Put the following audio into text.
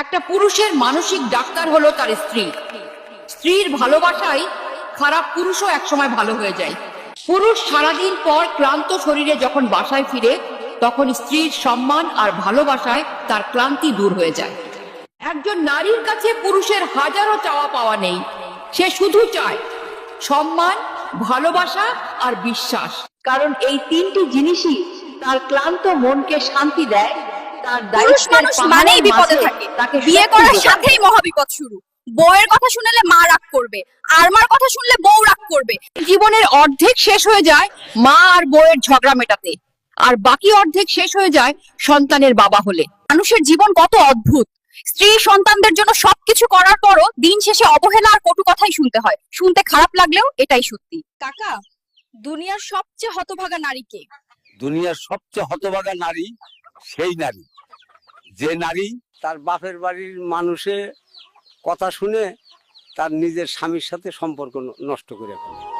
একটা পুরুষের মানসিক ডাক্তার হলো তার স্ত্রী। স্ত্রীর ভালোবাসায় খারাপ পুরুষও একসময় ভালো হয়ে যায়। পুরুষ সারাদিন পর ক্লান্ত শরীরে যখন বাসায় ফিরে, তখন স্ত্রীর সম্মান আর ভালোবাসায় তার ক্লান্তি দূর হয়ে যায়। একজন নারীর কাছে পুরুষের হাজারো চাওয়া পাওয়া নেই। সে শুধু চায় সম্মান, ভালোবাসা আর বিশ্বাস। কারণ এই তিনটি জিনিসই তার ক্লান্ত মনকে শান্তি দেয়। পুরুষ মানুষ মানেই বিপদে থাকে। বিয়ে করার সাথেই মহাবিপদ শুরু। বউয়ের কথা শুনলে মা রাগ করবে। আর মার কথা শুনলে বউ রাগ করবে। জীবনের অর্ধেক শেষ হয়ে যায় মা আর বউয়ের ঝগড়া মেটাতে। আর বাকি অর্ধেক শেষ হয়ে যায় সন্তানের বাবা হলে। মানুষের জীবন কত অদ্ভুত। স্ত্রী সন্তানদের জন্য সবকিছু করার পরও দিন শেষে অবহেলা আর কটু কথাই শুনতে হয়। শুনতে খারাপ লাগলেও এটাই সত্যি। কাকা দুনিয়ার সবচেয়ে হতভাগা নারী কে? দুনিয়ার সবচেয়ে হতভাগা নারী সেই নারী। যে নারী তার বাপের বাড়ির মানুষে কথা শুনে তার নিজের স্বামীর সাথে সম্পর্ক নষ্ট করে ফেলে।